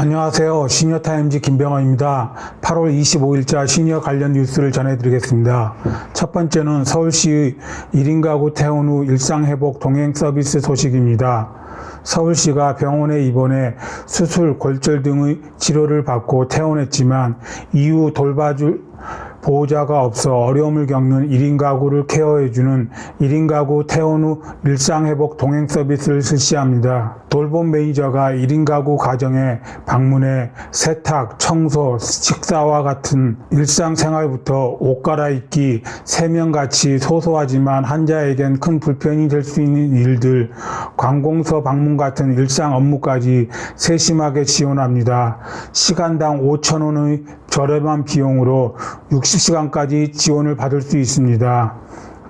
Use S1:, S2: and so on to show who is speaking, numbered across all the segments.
S1: 안녕하세요. 시니어타임즈 김병헌입니다. 8월 25일자 시니어 관련 뉴스를 전해드리겠습니다. 첫 번째는 서울시 1인 가구 퇴원 후 일상회복 동행 서비스 소식입니다. 서울시가 병원에 입원해 수술, 골절 등의 치료를 받고 퇴원했지만 이후 돌봐줄 보호자가 없어 어려움을 겪는 1인 가구를 케어해주는 1인 가구 퇴원 후 일상회복 동행 서비스를 실시합니다. 돌봄 매니저가 1인 가구 가정에 방문해 세탁, 청소, 식사와 같은 일상생활부터 옷 갈아입기, 세면같이 소소하지만 환자에겐 큰 불편이 될 수 있는 일들, 관공서 방문 같은 일상 업무까지 세심하게 지원합니다. 시간당 5천원의 저렴한 비용으로 60시간까지 지원을 받을 수 있습니다.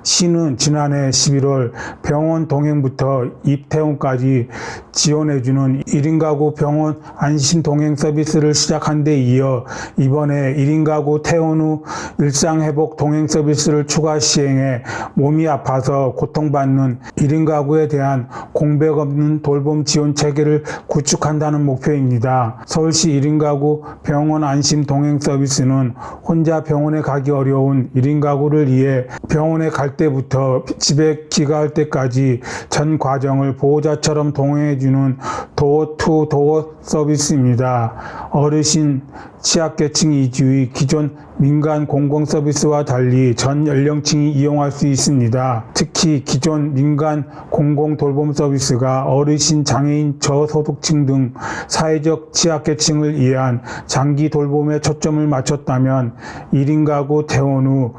S1: 시는 지난해 11월 병원 동행부터 입퇴원까지 지원해주는 1인 가구 병원 안심 동행 서비스를 시작한 데 이어 이번에 1인 가구 퇴원 후 일상회복 동행 서비스를 추가 시행해 몸이 아파서 고통받는 1인 가구에 대한 공백 없는 돌봄 지원 체계를 구축한다는 목표입니다. 서울시 1인 가구 병원 안심 동행 서비스는 혼자 병원에 가기 어려운 1인 가구를 위해 병원에 갈 때부터 집에 귀가할 때까지 전 과정을 보호자처럼 동행해주는 도어 투 도어 서비스입니다. 어르신, 취약계층 이주의 기존 민간 공공 서비스와 달리 전 연령층이 이용할 수 있습니다. 특히 기존 민간 공공 돌봄 서비스가 어르신, 장애인, 저소득층 등 사회적 취약계층을 위한 장기 돌봄에 초점을 맞췄다면 1인 가구 퇴원 후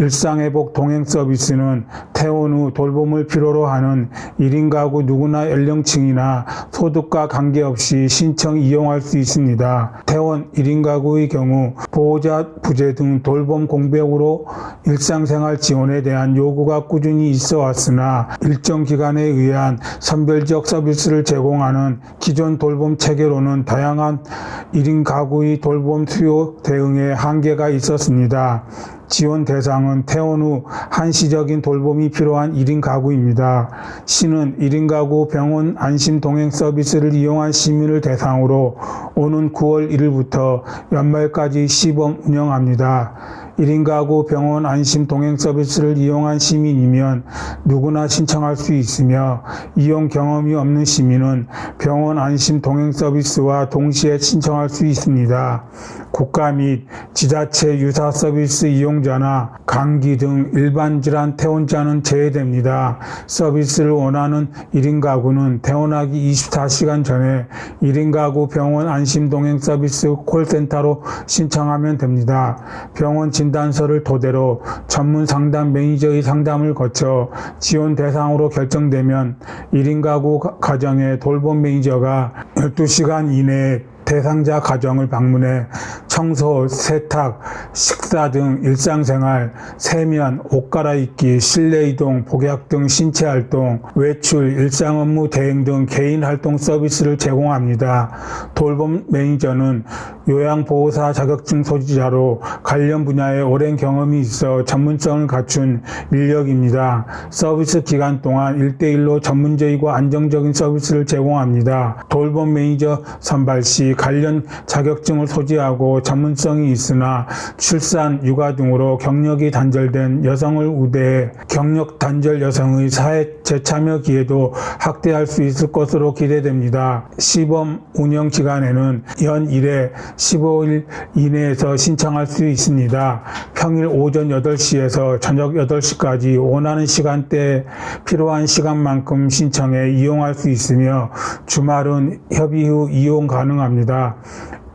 S1: 일상회복 동행 서비스는 퇴원 후 돌봄을 필요로 하는 1인 가구 누구나 연령층이나 소득과 관계없이 신청 이용할 수 있습니다. 퇴원 1인 가구의 경우 보호자 부재 등 돌봄 공백으로 일상생활 지원에 대한 요구가 꾸준히 있어 왔으나 일정 기간에 의한 선별적 서비스를 제공하는 기존 돌봄 체계로는 다양한 1인 가구의 돌봄 수요 대응에 한계가 있었습니다. 지원 대상은 퇴원 후 한시적인 돌봄이 필요한 1인 가구입니다. 시는 1인 가구 병원 안심 동행 서비스를 이용한 시민을 대상으로 오는 9월 1일부터 연말까지 시범 운영합니다. 1인 가구 병원 안심 동행 서비스를 이용한 시민이면 누구나 신청할 수 있으며 이용 경험이 없는 시민은 병원 안심 동행 서비스와 동시에 신청할 수 있습니다. 국가 및 지자체 유사 서비스 이용자나 감기 등 일반 질환 퇴원자는 제외됩니다. 서비스를 원하는 1인 가구는 퇴원하기 24시간 전에 1인 가구 병원 안심 동행 서비스 콜센터로 신청하면 됩니다. 병원 진 단서를 토대로 전문 상담 매니저의 상담을 거쳐 지원 대상으로 결정되면 1인 가구 가- 가정의 돌봄 매니저가 12시간 이내에 대상자 가정을 방문해 청소, 세탁, 식사 등 일상생활, 세면, 옷 갈아입기, 실내 이동, 복약 등 신체 활동, 외출, 일상 업무 대행 등 개인 활동 서비스를 제공합니다. 돌봄 매니저는 요양보호사 자격증 소지자로 관련 분야에 오랜 경험이 있어 전문성을 갖춘 인력입니다. 서비스 기간 동안 1대1로 전문적이고 안정적인 서비스를 제공합니다. 돌봄 매니저 선발 시 관련 자격증을 소지하고 전문성이 있으나 출산, 육아 등으로 경력이 단절된 여성을 우대해 경력 단절 여성의 사회 재참여 기회도 확대할 수 있을 것으로 기대됩니다. 시범 운영 기간에는 연 1회 15일 이내에서 신청할 수 있습니다. 평일 오전 8시에서 저녁 8시까지 원하는 시간대에 필요한 시간만큼 신청해 이용할 수 있으며 주말은 협의 후 이용 가능합니다.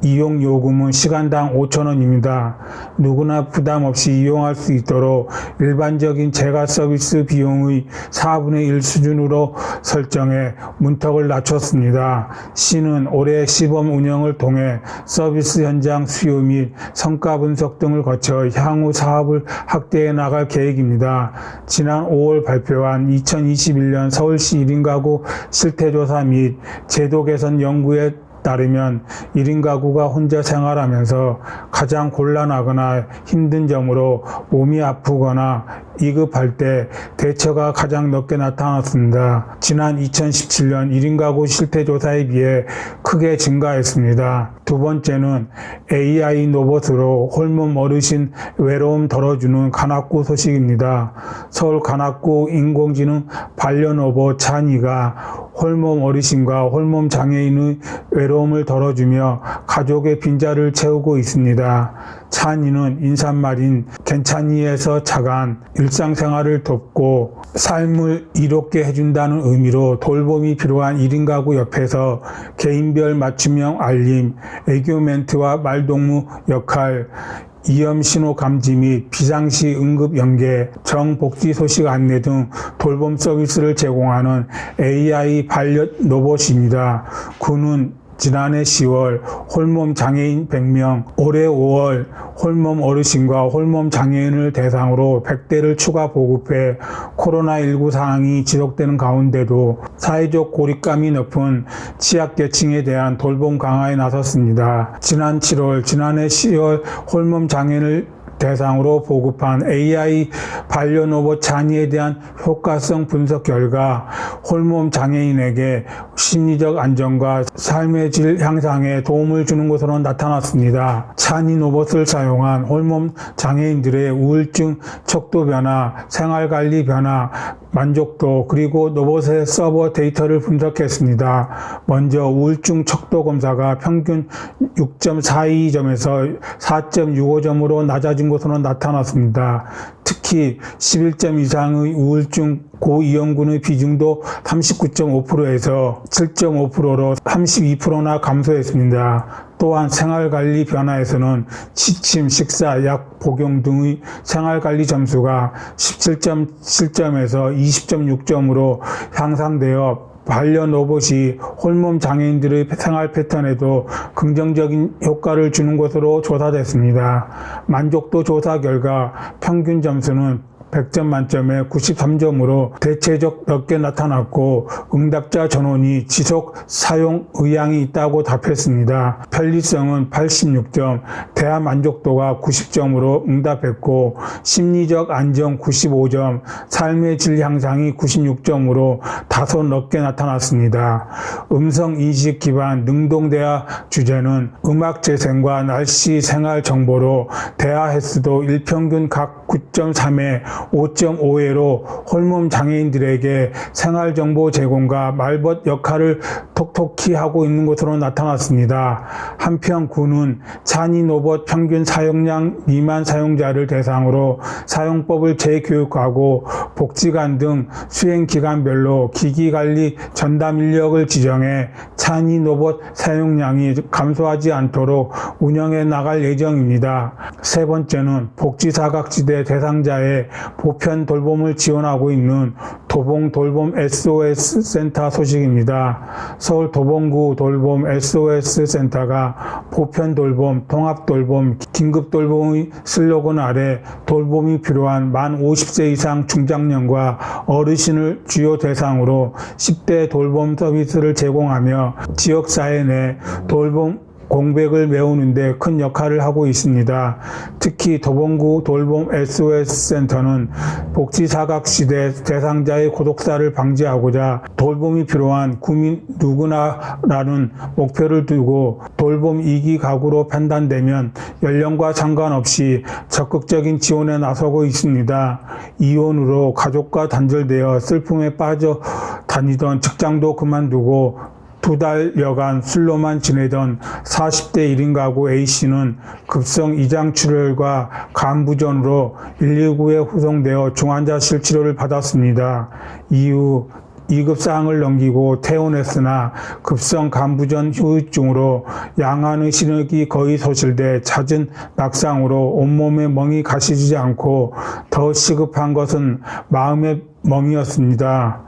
S1: 이용 요금은 시간당 5,000원입니다. 누구나 부담 없이 이용할 수 있도록 일반적인 재가 서비스 비용의 4분의 1 수준으로 설정해 문턱을 낮췄습니다. 시는 올해 시범 운영을 통해 서비스 현장 수요 및 성과 분석 등을 거쳐 향후 사업을 확대해 나갈 계획입니다. 지난 5월 발표한 2021년 서울시 1인 가구 실태조사 및 제도 개선 연구에 따르면 1인 가구가 혼자 생활하면서 가장 곤란하거나 힘든 점으로 몸이 아프거나 위급할 때 대처가 가장 높게 나타났습니다. 지난 2017년 1인 가구 실태조사에 비해 크게 증가했습니다. 두 번째는 AI 로봇으로 홀몸 어르신 외로움 덜어주는 관악구 소식입니다. 서울 관악구 인공지능 반려로봇 찬이가 홀몸 어르신과 홀몸 장애인의 외로움 을 덜어주며 가족의 빈자를 채우고 있습니다. 찬이는 인사말인 괜찮이에서 자간 일상생활을 돕고 삶을 이롭게 해준다는 의미로 돌봄이 필요한 1인 가구 옆에서 개인별 맞춤형 알림, 애교 멘트와 말동무 역할, 이염 신호 감지 및 비상시 응급 연계, 정복지 소식 안내 등 돌봄 서비스를 제공하는 AI 반려 로봇입니다. 군은 지난해 10월 홀몸 장애인 100명, 올해 5월 홀몸 어르신과 홀몸 장애인을 대상으로 100대를 추가 보급해 코로나19 상황이 지속되는 가운데도 사회적 고립감이 높은 취약계층에 대한 돌봄 강화에 나섰습니다. 지난 7월, 지난해 10월 홀몸 장애인을 대상으로 보급한 AI 반려 로봇 잔이에 대한 효과성 분석 결과 홀몸 장애인에게 심리적 안정과 삶의 질 향상에 도움을 주는 것으로 나타났습니다. 찬이 로봇을 사용한 홀몸 장애인들의 우울증 척도 변화, 생활 관리 변화, 만족도 그리고 로봇의 서버 데이터를 분석했습니다. 먼저 우울증 척도 검사가 평균 6.42점에서 4.65점으로 낮아진 것으로 나타났습니다. 특히 11점 이상의 우울증 고이용군의 비중도 39.5%에서 7.5%로 32%나 감소했습니다. 또한 생활관리 변화에서는 취침, 식사, 약 복용 등의 생활관리 점수가 17.7점에서 20.6점으로 향상되어 반려 로봇이 홀몸 장애인들의 생활 패턴에도 긍정적인 효과를 주는 것으로 조사됐습니다. 만족도 조사 결과 평균 점수는 100점 만점에 93점으로 대체적 높게 나타났고 응답자 전원이 지속 사용 의향이 있다고 답했습니다. 편리성은 86점, 대화 만족도가 90점으로 응답했고 심리적 안정 95점, 삶의 질 향상이 96점으로 다소 높게 나타났습니다. 음성 인식 기반 능동 대화 주제는 음악 재생과 날씨 생활 정보로 대화 횟수도 일평균 각 9.3에 5.5회로 홀몸 장애인들에게 생활정보 제공과 말벗 역할을 톡톡히 하고 있는 것으로 나타났습니다. 한편 군은 찬이 로봇 평균 사용량 미만 사용자를 대상으로 사용법을 재교육하고 복지관 등 수행 기간별로 기기관리 전담 인력을 지정해 찬이 로봇 사용량이 감소하지 않도록 운영해 나갈 예정입니다. 세 번째는 복지사각지대 대상자의 보편 돌봄을 지원하고 있는 도봉 돌봄 SOS 센터 소식입니다. 서울 도봉구 돌봄 SOS 센터가 보편 돌봄, 통합 돌봄, 긴급 돌봄의 슬로건 아래 돌봄이 필요한 만 50세 이상 중장년과 어르신을 주요 대상으로 10대 돌봄 서비스를 제공하며 지역사회 내 돌봄 공백을 메우는데 큰 역할을 하고 있습니다. 특히 도봉구 돌봄 SOS 센터는 복지 사각 시대 대상자의 고독사를 방지하고자 돌봄이 필요한 구민 누구나라는 목표를 두고 돌봄 2기 가구로 판단되면 연령과 상관없이 적극적인 지원에 나서고 있습니다. 이혼으로 가족과 단절되어 슬픔에 빠져 다니던 직장도 그만두고 두 달여간 술로만 지내던 40대 1인 가구 A씨는 급성 이장출혈과 간부전으로 119에 후송되어 중환자실 치료를 받았습니다. 이후 2급 사항을 넘기고 퇴원했으나 급성 간부전 후유증으로 양안의 시력이 거의 소실돼 잦은 낙상으로 온몸에 멍이 가시지 않고 더 시급한 것은 마음의 멍이었습니다.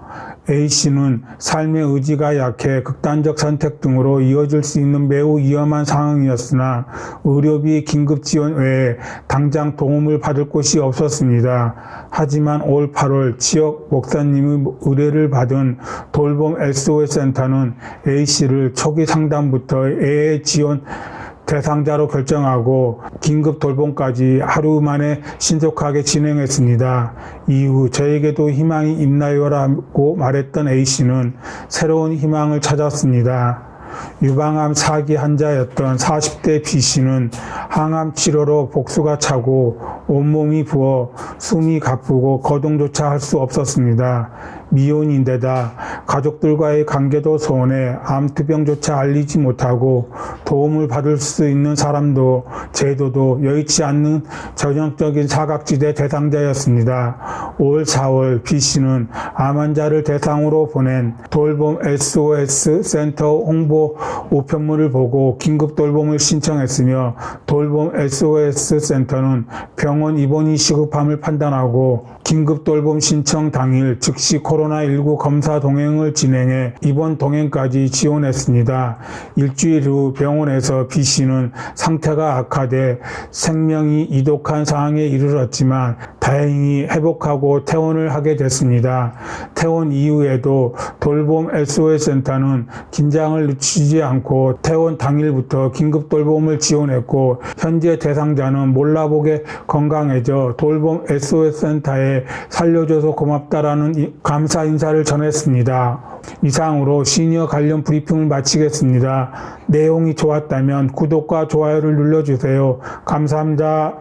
S1: A씨는 삶의 의지가 약해 극단적 선택 등으로 이어질 수 있는 매우 위험한 상황이었으나 의료비 긴급 지원 외에 당장 도움을 받을 곳이 없었습니다. 하지만 올 8월 지역 목사님의 의뢰를 받은 돌봄 SOS 센터는 A씨를 초기 상담부터 애애 지원 대상자로 결정하고 긴급 돌봄까지 하루 만에 신속하게 진행했습니다. 이후 저에게도 희망이 있나요라고 말했던 A씨는 새로운 희망을 찾았습니다. 유방암 4기 환자였던 40대 B씨는 항암 치료로 복수가 차고 온몸이 부어 숨이 가쁘고 거동조차 할 수 없었습니다. 미혼인데다 가족들과의 관계도 소원해 암투병조차 알리지 못하고 도움을 받을 수 있는 사람도 제도도 여의치 않는 전형적인 사각지대 대상자였습니다. 올 4월 B씨는 암 환자를 대상으로 보낸 돌봄 SOS 센터 홍보 우편물을 보고 긴급 돌봄을 신청했으며 돌봄 SOS 센터는 병원 입원이 시급함을 판단하고 긴급 돌봄 신청 당일 즉시 코로 나19 검사 동행을 진행해 입원 동행까지 지원했습니다. 일주일 후 병원에서 B씨는 상태가 악화돼 생명이 이독한 상황에 이르렀지만 다행히 회복하고 퇴원을 하게 됐습니다. 퇴원 이후에도 돌봄 SOS 센터는 긴장을 늦추지 않고 퇴원 당일부터 긴급 돌봄을 지원했고 현재 대상자는 몰라보게 건강해져 돌봄 SOS 센터에 살려줘서 고맙다라는 이- 감사 인사를 전했습니다. 이상으로 시니어 관련 브리핑을 마치겠습니다. 내용이 좋았다면 구독과 좋아요를 눌러주세요. 감사합니다.